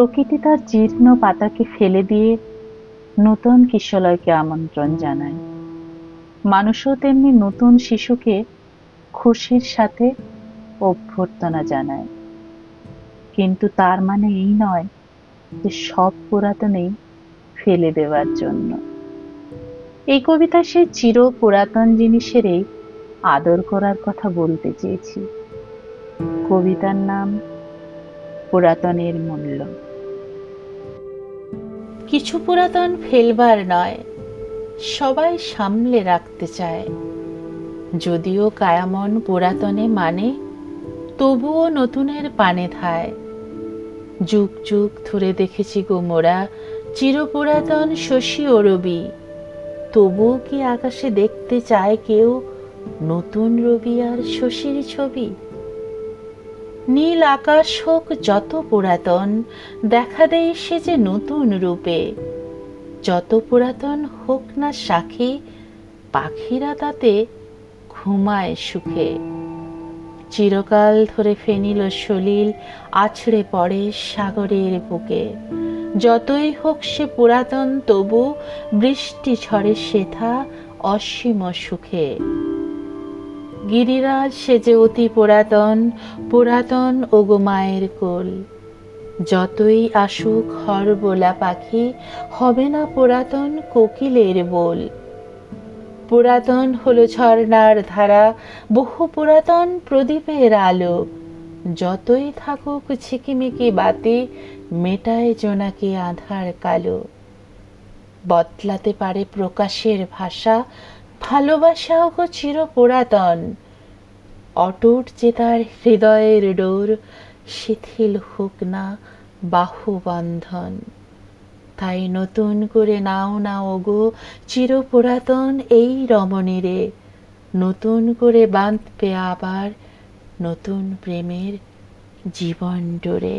প্রকৃতি তার জীর্ণ পাতাকে ফেলে দিয়ে নতুন কিশলয়কে আমন্ত্রণ জানায়। মানুষও তেমনি নতুন শিশুকে খুশির সাথে অভ্যর্থনা জানায়। কিন্তু তার মানে এই নয় যে সব পুরাতনেই ফেলে দেওয়ার জন্য। এই কবিতা সে চির পুরাতন জিনিসেরই আদর করার কথা বলতে চেয়েছি। কবিতার নাম পুরাতনের মূল্য। কিছু পুরাতন ফেলবার নয়, সবাই সামলে রাখতে চায়। যদিও কায়ামন পুরাতনে মানে তবুও নতুনের পানে ধায়। যুগ যুগ ধরে দেখেছি গো মোরা, চিরপুরাতন শশী ও রবি। তবুও কি আকাশে দেখতে চায় কেউ নতুন রবি আর শশীর ছবি? নীল আকাশ হোক যত পুরাতন, দেখা দেয় সে যে নতুন রূপে। যত পুরাতন হোক না সাক্ষী পাখিরা তাতে ঘুমায় সুখে। চিরকাল ধরে ফেনিল সলিল, আছড়ে পড়ে সাগরের বুকে। যতই হোক সে পুরাতন, তবু বৃষ্টি ঝড়ে সেথা অসীম সুখে। গিরিরাজ সে যে অতি পুরাতন পুরাতন ওগো মায়ের কোল। যতই আসুক হর বোলা পাখি, হবে না পুরাতন কোকিলের বোল। পুরাতন হলো ঝর্ণার ধারা, বহু পুরাতন প্রদীপের আলো। যতই থাকুক ঝিকিমিকি বাতি, মেটায় জোনাকি আধার কালো। বদলাতে পারে প্রকাশের ভাষা ভালোবাসাও গো চির পুরাতন অটুট যে তার হৃদয়ের ডোর, শিথিল হোক না বাহু বন্ধন তাই নতুন করে নাও না ওগো চির পুরাতন এই রমণীরে। নতুন করে বাঁধবে আবার নতুন প্রেমের জীবন ডোরে।